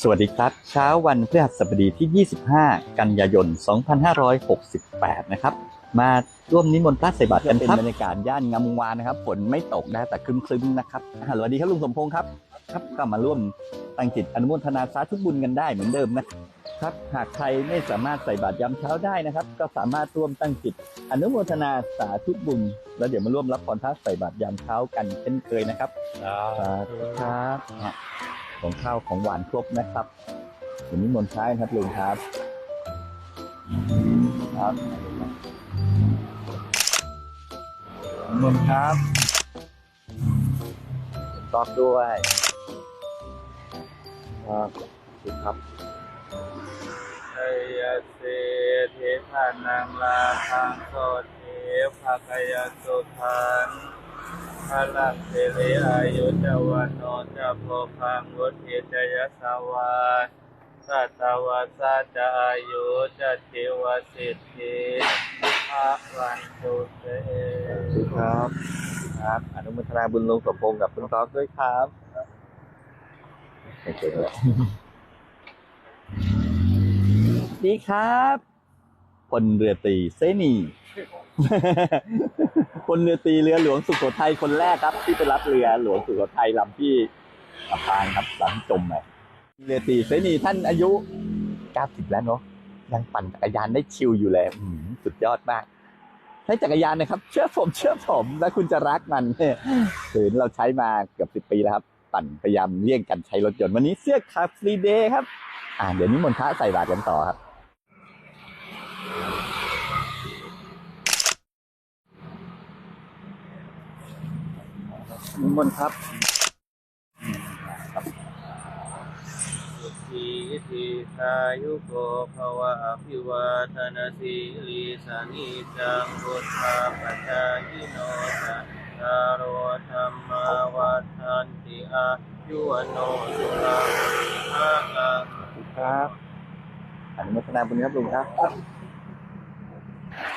สวัสดีครับ เช้าวันพฤหัสบดีที่ 25 กันยายน 2568 นะครับ มาร่วมนิมนต์พระใส่บาตรกันครับเป็นบรรยากาศย่านงามวงวานนะครับฝนไม่ตกนะแต่ครึ้มๆนะครับอ่าสวัสดีครับลุงสมพงษ์ครับ ครับก็มาร่วมตั้งจิตอนุโมทนาสาธุบุญกันได้เหมือนเดิมนะครับ หากใครไม่สามารถใส่บาตรยามเช้าได้นะครับ ก็สามารถร่วมตั้งจิตอนุโมทนาสาธุบุญ แล้วเดี๋ยวมาร่วมรับพรพระใส่บาตรยามเช้ากันเช่นเคยนะครับสาธุครับอะ ของข้าวของหวานครบนะครับวันนี้มนต์ใช้ครับลุงครับ ครับมนต์ครับตอกด้วยครับครับชัยเสเทพานังลาพังโสเทภาคยสุขัน พลังเทเลอายุจวันโนจะโพพังวุฒิจยสวาสัตวาสัจอายุจะทิวสิทธิภาวันตุเตครับครับอนุโมทนาบุญลุงสมพงษ์กับคุณต๊อกด้วยครับไม่เก่งเลยดีครับพลเรือตรีเซนี พลเรือตีเรือหลวงสุโขทัยคนแรกครับ ที่ไปรับเรือหลวงสุโขทัยลำที่อับปางครับหลำที่จมไปเรือตีเซนีท่านอายุ90แล้วเนาะยังปั่นจักรยานได้ชิลอยู่เลยสุดยอดมากใช้จักรยานนะครับ เชื่อผมเชื่อผมแล้วคุณจะรักมันถือเราใช้มาเกือบสิบปีแล้วครับ ปั่นพยายามเลี่ยงกันใช้รถยนต์วันนี้เสื้อคาฟรีเดย์ครับ อ่าเดี๋ยวนี้มนต์พระใส่บาตรกันต่อครับ นิ มนต์ครับสุขีทีคายุโกภวะอภิวาทนาสีลีสานิจังบุตตาปัจจายิโนจัตตารโอธรรมาวัฏันติอายุวโนสุขังภาลังครับอนุโมทนาบุญครับลุงครับ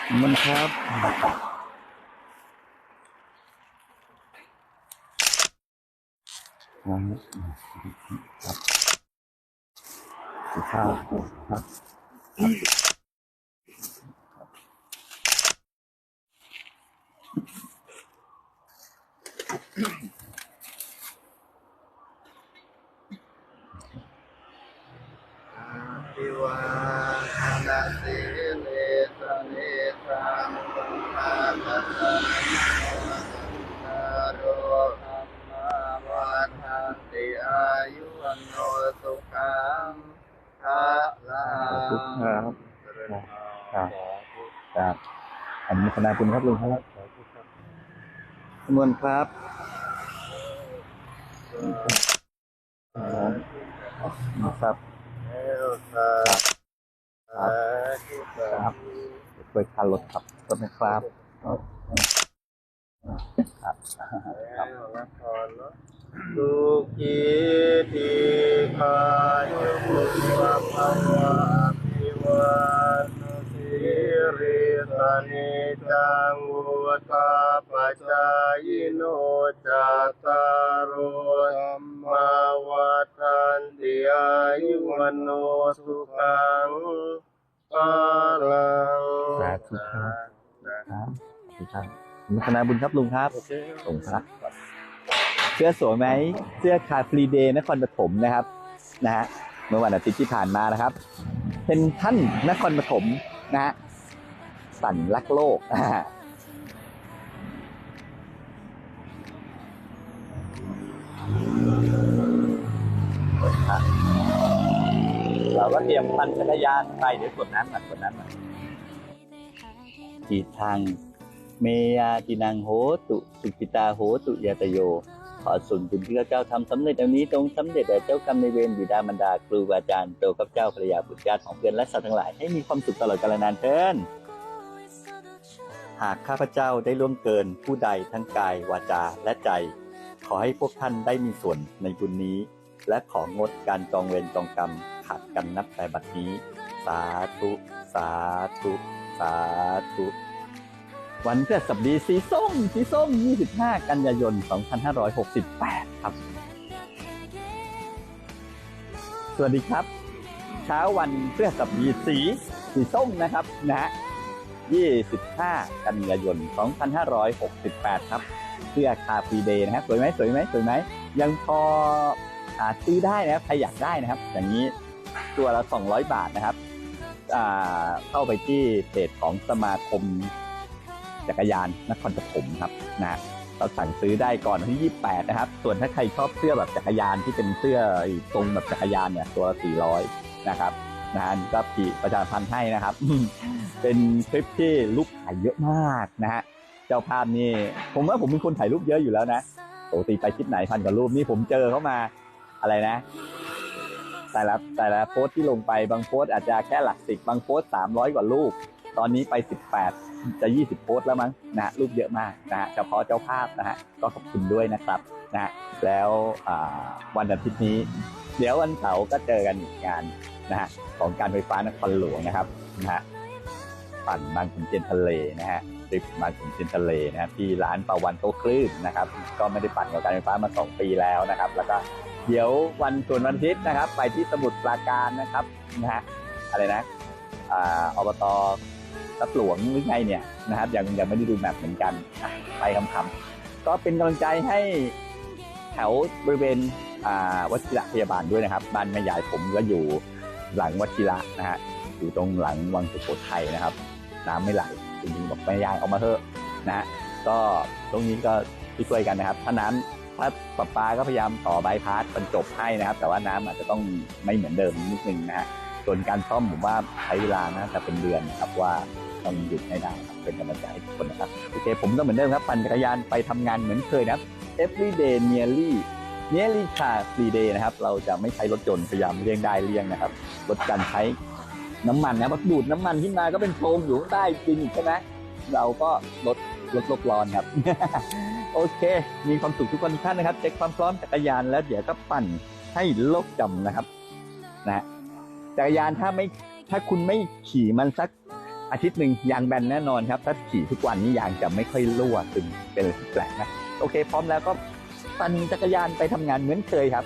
นิมนต์ครับ ครับครับครับ อนุโมทนาบุญครับลุงครับนิมนต์ครับครับเอลสาสาธุสาครับเปิดคารถครับรถนะครับครับครับธุละครเนาะสุขีทีคายุมุตวะภวะภิวาทสิริ สนิจังวุฒาปัจจายโนจัตตารโธรรมาวัฏันติอายุวันโนสุขังภาลังสาธุครับครับทุกท่านอนุทนาบุญครับลุงครับส่งพระเสื้อสวยไหมเสื้อคาฟรีเดย์นครปฐมนะครับนะฮะเมื่อวันอาทิตย์ที่ผ่านมานะครับ เป็นท่านนครปฐมนะฮะ สั่นรักโลกอ่าเราก็เตรียมปั่นจักรยานไปเดี๋ยวกดน้ำก่อนกดน้ำก่อนทีทางเมยาตินังโหตุ สุกิตาโหตุยาตโย ขอส่วนบุญที่ข้าเจ้าทำสำเร็จดังนี้จงสำเร็จแด่เจ้ากรรมในเวรบิดามารดาครูบาอาจารย์ตัวข้าพเจ้าภรรยาบุตรญาติของเพื่อนและสัตว์ทั้งหลายให้มีความสุขตลอดกาลนานเทิน หากข้าพเจ้าได้ล่วงเกินผู้ใดทั้งกายวาจาและใจ ขอให้พวกท่านได้มีส่วนในบุญนี้ และของดการจองเวรจองกรรมขาดกันนับแต่บัดนี้ สาธุ สาธุ สาธุ วันพฤหัสบดีสีส้มสีส้ม 25 กันยายน 2568 ครับ สวัสดีครับ เช้าวันเพื่อสับดีสีสีส้มนะครับนะฮะ 25 กันยายน 2568 ครับ เสื้อคาฟีเดย์นะครับสวยไหมสวยไหมสวยไหม ยังพอหาซื้อได้นะครับใครอยากได้นะครับ อย่างนี้ตัวละ 200 บาทนะครับเข้าไปที่เพจของสมาคมจักรยานนครปฐมครับนะเราสั่งซื้อได้ก่อนวันที่ 28 นะครับ ส่วนถ้าใครชอบเสื้อแบบจักรยานที่เป็นเสื้อไอ้ทรงแบบจักรยานเนี่ยตัวละ400 นะครับ นะฮะก็ปีประชาพันธ์ให้นะครับ เป็นคลิปที่รูปถ่ายเยอะมากนะฮะเจ้าภาพนี่ ผมว่าผมเป็นคนถ่ายรูปเยอะอยู่แล้วนะปกติไปคลิปไหนพันกว่ารูปนี่ผมเจอเข้ามาอะไรนะ แต่ละแต่ละโพสที่ลงไปบางโพสอาจจะแค่หลักสิบบางโพสต์300กว่ารูป ตอนนี้ไป18จะ20โพสแล้วมั้งนะฮะรูปเยอะมากนะฮะเฉพาะเจ้าภาพนะฮะก็ขอบคุณด้วยนะครับนะฮะแล้ววันอาทิตย์นี้ เดี๋ยววันเสาร์ก็เจอกันอีกงาน นะฮะของการไฟฟ้านครหลวงนะครับนะฮะปั่นบางขุนเทียนทะเลนะฮะริปบางขุนเทียนทะเลนะฮะที่ร้านปาวันโตคลื่นนะครับ ก็ไม่ได้ปั่นกับการไฟฟ้ามา 2 ปีแล้วนะครับ แล้วก็เดี๋ยววันส่วนวันอาทิตย์นะครับ ไปที่สมุทรปราการนะครับนะฮะอะไรนะอ่าอบตรักหลวงหรือไงเนี่ยนะครับยังยังไม่ได้ดูแมปเหมือนกันไปคำๆก็เป็นกำลังใจให้แถวบริเวณวัชิระพยาบาลด้วยนะครับ บ้านแม่ยายผมก็อยู่ หลังวัชิระนะฮะอยู่ตรงหลังวังสุโขทัยนะครับ น้ำไม่ไหลจริงๆบอกแม่ยายเอามาเถอะนะฮะก็ตรงนี้ก็ช่วยกันนะครับ ถ้าน้ำถ้าปะปาก็พยายามต่อบายพาสบรรจบให้นะครับ แต่ว่าน้ำอาจจะต้องไม่เหมือนเดิมนิดนึงนะฮะส่วนการซ่อมผมว่าใช้เวลานะจะเป็นเดือนนะครับว่าต้องหยุดให้ได้ครับเป็นกำลังใจให้ทุกคนนะครับโอเคผมก็เหมือนเดิมครับปั่นจักรยานไปทำงานเหมือนเคยนะครับ everyday nearly nearly car free day นะครับ เราจะไม่ใช้รถยนต์พยายามเลี่ยงได้เลี่ยงนะครับลดการใช้น้ำมันนะพราะดูดน้ำมันขึ้นมาก็เป็นโพรงอยู่ข้างใต้จริงใช่ไหมเราก็ลดลดโลกร้อนครับ โอเค มีความสุขทุกคนทุกท่านนะครับเช็คความพร้อมจักรยานแล้วเดี๋ยวก็ปั่นให้โลกจำนะครับนะจักรยานถ้าไม่ถ้าคุณไม่ขี่มันสักอาทิตย์หนึ่งยางแบนแน่นอนครับ ถ้าขี่ทุกวันนี้ยางจะไม่ค่อยรั่วซึมเป็นอะไรแปลกนะ โอเค พร้อมแล้วก็ ปั่นจักรยานไปทำงานเหมือนเคยครับ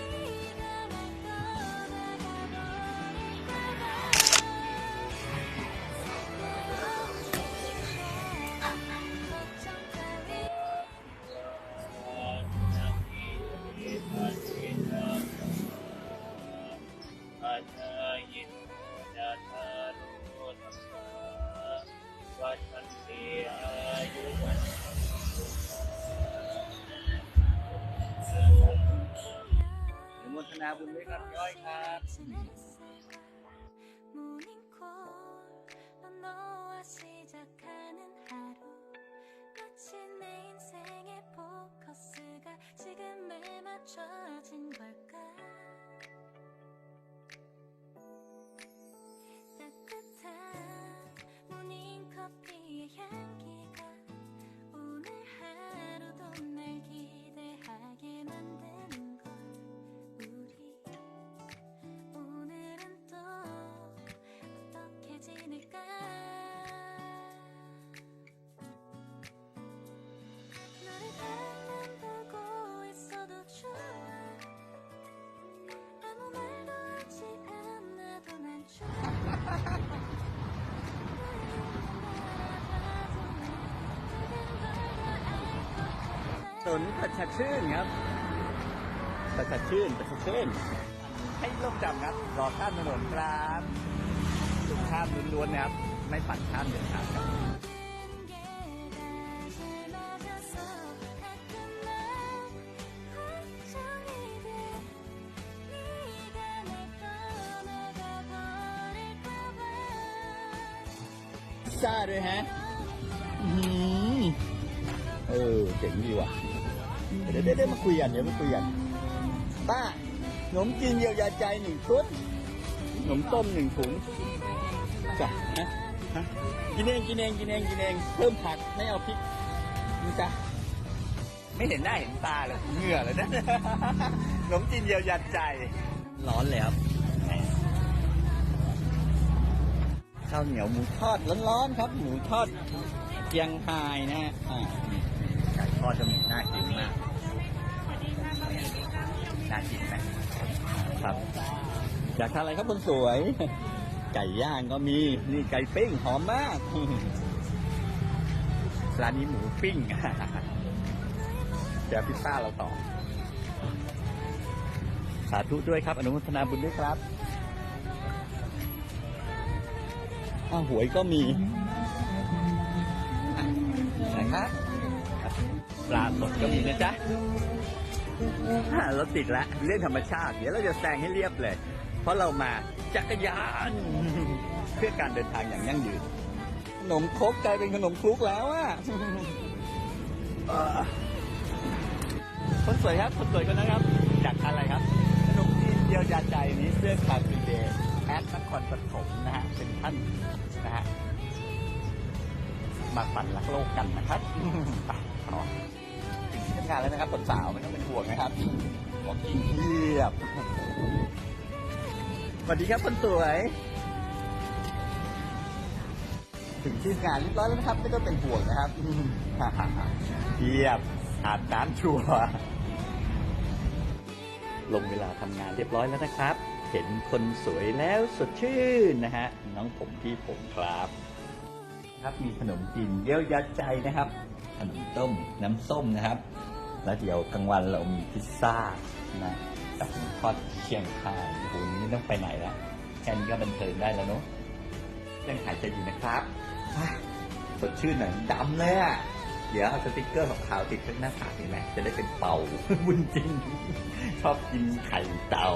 สนประชาชื่นครับประชาชื่นประชาชื่น ให้ร่วมจำครับรอข้ามถนนครับสุขภาพล้วนๆนะครับ ไม่ปั่นข้ามเด็ดขาดครับซาด้วยฮะ อืมเออ เจ๋งดีว่ะ ดี๋ยวเดี๋ยวเดี๋ยวมาคุยกันเดี๋ยวมาคุยกันป้าขนมจีนเยียวยาใจหนึ่งชุดขนมต้มหนึ่งถุงจ้ะฮะฮะกินเองกินเองกินเองกินเองเพิ่มผักไม่เอาพริกนี่จ้ะไม่เห็นหน้าเห็นตาเลยเหงื่อเลยนะขนมจีนเยียวยาใจ ร้อนเลยครับข้าวเหนียวหมูทอดร้อนๆครับ หมูทอดเชียงไฮ้นะฮะอ่านี่ไก่ทอดจะมีน่ากินมาก น่ากินไหมครับ อยากทานอะไรครับคนสวย ไก่ย่างก็มี นี่ไก่ปิ้งหอมมากร้านนี้หมูปิ้งเดี๋ยวพิซซ่าเราต่อ สาธุด้วยครับ อนุโมทนาบุญด้วยครับอ้าวหวยก็มีนะครับปลาสดก็มีนะจ๊ะอ่ารถติดแล้วเรื่องธรรมชาติ เดี๋ยวเราจะแซงให้เรียบเลย เพราะเรามาจักรยาน เพื่อการเดินทางอย่างยั่งยืน ขนมครกกลายเป็นขนมคลุกแล้วอะคนสวยครับ คนสวยคนนะครับอยากอะไรครับ ขนมจีนเดียวยาใจนี้เสื้อคาฟิเดย์แอดนครปฐมนะฮะเป็นท่านนะฮะมาฝันรักโลกกันนะครับไปต่อถึงที่ทำงานแล้วนะครับคนสาวไม่ต้องเป็นห่วงนะครับบอกกินเทียบ สวัสดีครับคนสวย ถึงที่งานเรียบร้อยแล้วนะครับ ไม่ต้องเป็นห่วงนะครับเทียบอาบน้ำชัวลงเวลาทำงานเรียบร้อยแล้วนะครับ เห็นคนสวยแล้วสดชื่นนะฮะน้องผมที่ผมครับ ครับมีขนมจีนเยี่ยวยัดใจนะครับ ขนมต้มน้ำส้มนะครับ แล้วเดี๋ยวกลางวันเรามีพิซซ่านะ กับหมูทอดเชียงคานโอ้โหนี่ไม่ต้องไปไหนละแค่นี้ก็บันเทิงได้แล้วเนาะยังหายใจอยู่นะครับอะสดชื่นหน่อยดำเลยอะเดี๋ยวเอาสติกเกอร์ของขาวติดข้างหน้าผากนี่ไหมจะได้เป็นเป่าบุญจริง ชอบกินไข่เต่า